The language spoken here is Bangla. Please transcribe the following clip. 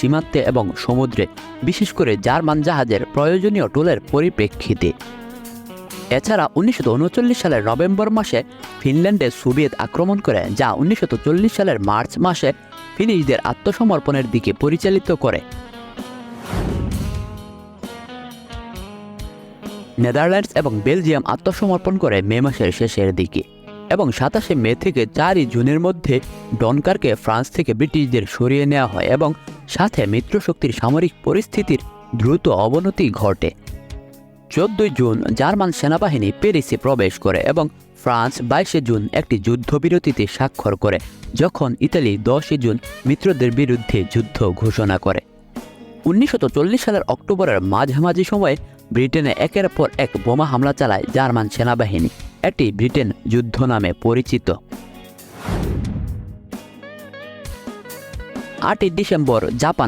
সীমান্তে এবং সমুদ্রে, বিশেষ করে জার্মান জাহাজের প্রয়োজনীয় টোলের পরিপ্রেক্ষিতে। এছাড়া উনিশশো উনচল্লিশ সালের নভেম্বর মাসে ফিনল্যান্ডে সোভিয়েত আক্রমণ করে, যা উনিশশো চল্লিশ সালের মার্চ মাসে ফিনিশদের আত্মসমর্পণের দিকে পরিচালিত করে। নেদারল্যান্ডস এবং বেলজিয়াম আত্মসমর্পণ করে মে মাসের শেষের দিকে এবং সাতাশে মে থেকে চারই জুনের মধ্যে ডনকারকে ফ্রান্স থেকে ব্রিটিশদের সরিয়ে নেওয়া হয় এবং সাথে মিত্রশক্তির সামরিক পরিস্থিতির দ্রুত অবনতি ঘটে। চোদ্দই জুন জার্মান সেনাবাহিনী প্যারিসে প্রবেশ করে এবং ফ্রান্স বাইশে জুন একটি যুদ্ধবিরতিতে স্বাক্ষর করে, যখন ইতালি দশই জুন মিত্রদের বিরুদ্ধে যুদ্ধ ঘোষণা করে। উনিশশো চল্লিশ সালের অক্টোবরের মাঝামাঝি সময়ে ব্রিটেনে একের পর এক বোমা হামলা চালায় জার্মান সেনাবাহিনী। এটি ব্রিটেন যুদ্ধ নামে পরিচিত। আটই ডিসেম্বর জাপান।